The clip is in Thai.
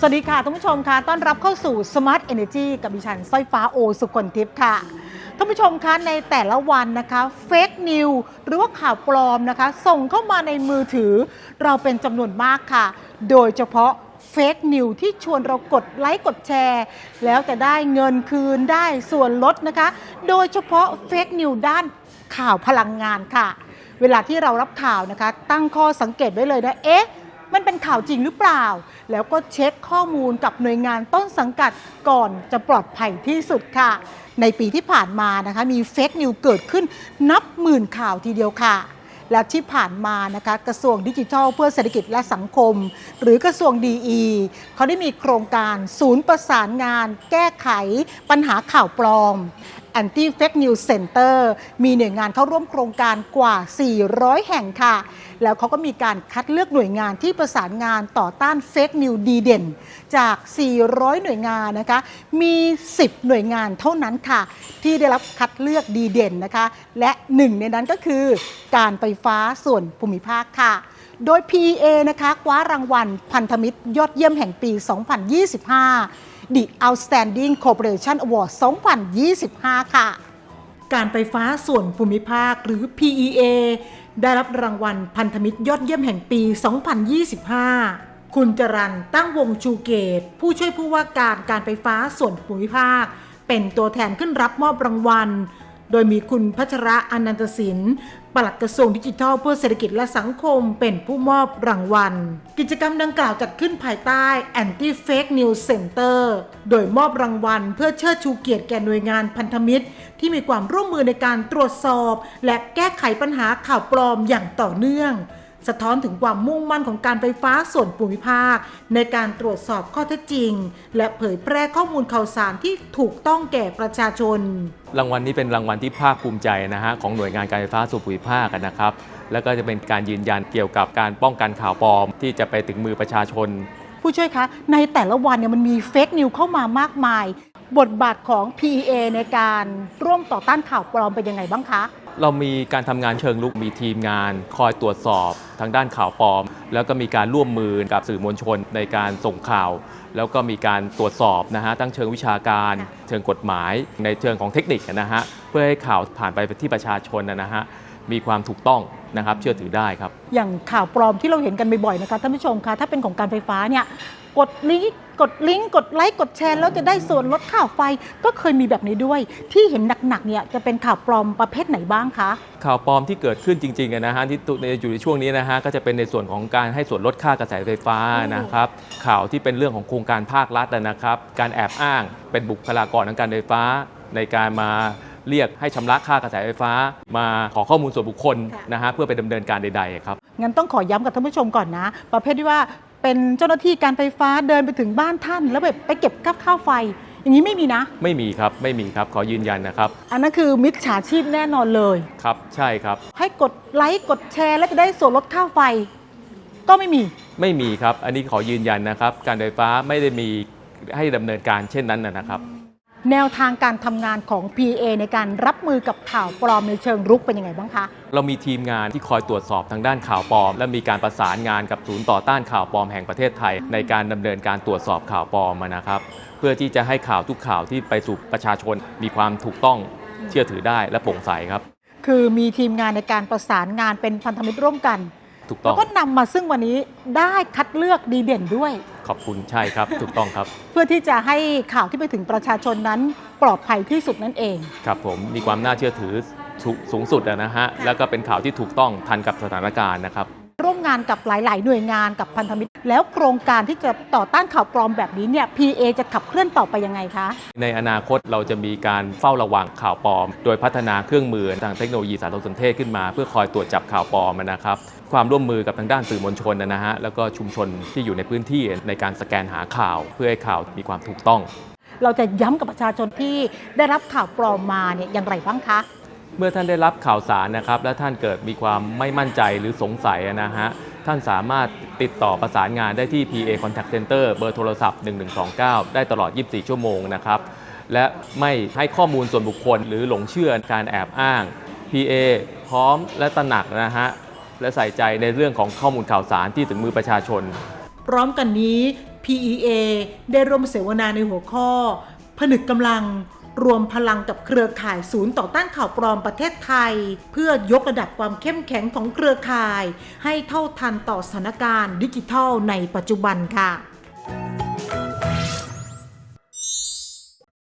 สวัสดีค่ะท่านผู้ชมค่ะ ต้อนรับเข้าสู่ Smart Energy กับดิฉันสร้อยฟ้าโอสุคนทิพย์ค่ะท่านผู้ชมคะในแต่ละวันนะคะเฟกนิวหรือว่าข่าวปลอมนะคะ ส่งเข้ามาในมือถือ เราเป็นจำนวนมากค่ะ โดยเฉพาะเฟกนิวที่ชวนเรากดไลค์กดแชร์ แล้วจะได้เงินคืนได้ส่วนลดนะคะ โดยเฉพาะเฟกนิวด้านข่าวพลังงานค่ะ เวลาที่เรารับข่าวนะคะ ตั้งข้อสังเกตไว้เลยนะเอ๊ะ มันเป็นข่าวจริงหรือเปล่า แล้วก็เช็คข้อมูลกับหน่วยงานต้นสังกัดก่อนจะปลอดภัยที่สุดค่ะ ในปีที่ผ่านมานะคะมีเฟกนิวเกิดขึ้นนับหมื่นข่าวทีเดียวค่ะและที่ผ่านมานะคะกระทรวงดิจิทัลเพื่อเศรษฐกิจและสังคม หรือกระทรวงดีเขาได้มีโครงการศูนย์ประสานงาน แก้ไขปัญหาข่าวปลอม Anti Fake News Center มีหน่วยงานเข้าร่วมโครงการกว่า 400 แห่งค่ะ แล้วเขาก็มีการคัดเลือกหน่วยงานที่ประสานงานต่อต้านเฟกนิวดีเด่น จาก 400 หน่วยงานนะคะ มี 10 หน่วยงานเท่านั้นค่ะ ที่ได้รับคัดเลือกดีเด่นนะคะ และหนึ่งในนั้นก็คือ การไฟฟ้าส่วนภูมิภาคค่ะโดย PA นะคะคว้ารางวัลพันธมิตรยอดเยี่ยมแห่งปี 2025 The Outstanding Corporation Award 2025 ค่ะ การไฟฟ้าส่วนภูมิภาคหรือ PEA ได้รับรางวัลพันธมิตรยอดเยี่ยมแห่งปี 2025 คุณจรันตั้งวงชูเกต ผู้ช่วยผู้ว่าการการไฟฟ้าส่วนภูมิภาค เป็นตัวแทนขึ้นรับมอบรางวัล โดยมีคุณพัชระอนันตสินป ลัดกระทรวงดิจิทัลเพื่อเศรษฐกิจและสังคมเป็นผู้มอบรางวัล กิจกรรมดังกล่าวจัดขึ้นภายใต้ Anti Fake News Center โดยมอบรางวัล เพื่อเชิดชูเกียรติแก่หน่วยงานพันธมิตร ที่มีความร่วมมือในการตรวจสอบ และแก้ไขปัญหาข่าวปลอมอย่างต่อเนื่อง สะท้อนถึงความมุ่งมั่นของการไฟฟ้าส่วนภูมิภาค ในการตรวจสอบข้อเท็จจริง และเผยแพร่ข้อมูลข่าวสารที่ถูกต้องแก่ประชาชน รางวัลนี้เป็นรางวัลที่ภาคภูมิใจนะฮะของหน่วยงานการไฟฟ้าส่วนภูมิภาคนะครับ แล้วก็จะเป็นการยืนยันเกี่ยวกับการป้องกันข่าวปลอม ที่จะไปถึงมือประชาชน ผู้ช่วยคะ ในแต่ละวันเนี่ยมันมีเฟกนิวเข้ามามากมาย บทบาทของ PEA ในการร่วมต่อต้านข่าวปลอมเป็นยังไงบ้างคะ เรามีการทำงานเชิงลุกมีทีมงาน คอยตรวจสอบทางด้านข่าวปลอม แล้วก็มีการร่วมมือกับสื่อมวลชนในการส่งข่าว แล้วก็มีการตรวจสอบนะฮะตั้งเชิงวิชาการ เชิงกฎหมาย ในเชิงของเทคนิคนะฮะเพื่อให้ข่าวผ่านไปที่ประชาชนนะฮะ มีความถูกต้องนะครับเชื่อถือได้ครับ อย่างข่าวปลอมที่เราเห็นกันบ่อยๆนะคะท่านผู้ชมคะถ้าเป็นของการไฟฟ้าเนี่ยกดลิงก์กดลิงก์กดไลค์กดแชร์แล้วจะได้ส่วนลดค่าไฟก็เคยมีแบบนี้ด้วย ที่เห็นหนักๆเนี่ยจะเป็นข่าวปลอมประเภทไหนบ้างคะ ข่าวปลอมที่เกิดขึ้นจริงๆอะนะฮะที่ตุในอยู่ในช่วงนี้นะฮะก็จะเป็นในส่วนของการให้ส่วนลดค่ากระแสไฟฟ้าอืมนะครับข่าวที่เป็นเรื่องของโครงการภาครัฐอะนะครับ การแอบอ้างเป็นบุคลากรทางการไฟฟ้าในการมา เรียกให้ชำระค่ากระแสไฟฟ้า มาขอข้อมูลส่วนบุคคลนะฮะเพื่อไปดำเนินการใดๆครับงั้นต้องขอย้ำกับท่านผู้ชมก่อนนะ ประเภทที่ว่าเป็นเจ้าหน้าที่การไฟฟ้าเดินไปถึงบ้านท่าน แล้วแบบไปเก็บค่าข้าวไฟ อย่างนี้ไม่มีนะ ไม่มีครับไม่มีครับขอยืนยันนะครับอันนั้นคือมิจฉาชีพแน่นอนเลย ครับใช่ครับ ให้กดไลค์กดแชร์แล้วจะได้ส่วนลดค่าไฟ ก็ไม่มี ไม่มีครับ อันนี้ขอยืนยันนะครับ การไฟฟ้าไม่ได้มีให้ดำเนินการเช่นนั้นนะนะครับ แนวทางการทำงานของ PA ในการรับมือกับข่าวปลอมในเชิงรุกเป็นยังไงบ้างคะ เรามีทีมงานที่คอยตรวจสอบทางด้านข่าวปลอม และมีการประสานงานกับศูนย์ต่อต้านข่าวปลอมแห่งประเทศไทย ในการดำเนินการตรวจสอบข่าวปลอมมานะครับ เพื่อที่จะให้ข่าวทุกข่าวที่ไปสู่ประชาชน มีความถูกต้องเชื่อถือได้และโปร่งใสครับ คือมีทีมงานในการประสานงานเป็นพันธมิตรร่วมกันถูกต้แล้อวงก็นำมาซึ่งวันนี้ได้คัดเลือกดีเด่นด้วย ขอบคุณใช่ครับ ถูกต้องครับ เพื่อที่จะให้ข่าวที่ไปถึงประชาชนนั้นปลอดภัยที่สุดนั่นเอง ครับผมมีความน่าเชื่อถือสูสูงสุดอะนะฮะแล้วก็เป็นข่าวที่ถูกต้องทันกับสถานการณ์นะครับ ร่วมงานกับหลาย ๆ หน่วยงานกับพันธมิตร แล้วโครงการที่จะต่อต้านข่าวปลอมแบบนี้เนี่ย PA จะขับเคลื่อนต่อไปยังไงคะ ในอนาคตเราจะมีการเฝ้าระวังข่าวปลอม โดยพัฒนาเครื่องมือทางเทคโนโลยีสารสนเทศขึ้นมา เพื่อคอยตรวจจับข่าวปลอมนะครับความร่วมมือกับทางด้านสื่อมวลชนนะฮะแล้วก็ชุมชนที่อยู่ในพื้นที่ในการสแกนหาข่าว เพื่อให้ข่าวมีความถูกต้อง เราจะย้ำกับประชาชนที่ได้รับข่าวปลอมมาเนี่ยอย่างไรบ้างคะ เมื่อท่านได้รับข่าวสารนะครับ และท่านเกิดมีความไม่มั่นใจหรือสงสัยนะฮะท่านสามารถติดต่อประสานงานได้ที่ PA Contact Center เบอร์โทรศัพท์ 1129 ได้ตลอด 24 ชั่วโมงนะครับ และไม่ให้ข้อมูลส่วนบุคคลหรือหลงเชื่อการแอบอ้าง PA พร้อมและตระหนักนะฮะและใส่ใจในเรื่องของข้อมูลข่าวสารที่ถึงมือประชาชน พร้อมกันนี้ PEA ได้ร่วมเสวนาในหัวข้อ ผนึกกำลัง รวมพลังกับเครือข่ายศูนย์ต่อต้านข่าวปลอมประเทศไทย เพื่อยกระดับความเข้มแข็งของเครือข่าย ให้เท่าทันต่อสถานการณ์ดิจิทัลในปัจจุบันค่ะ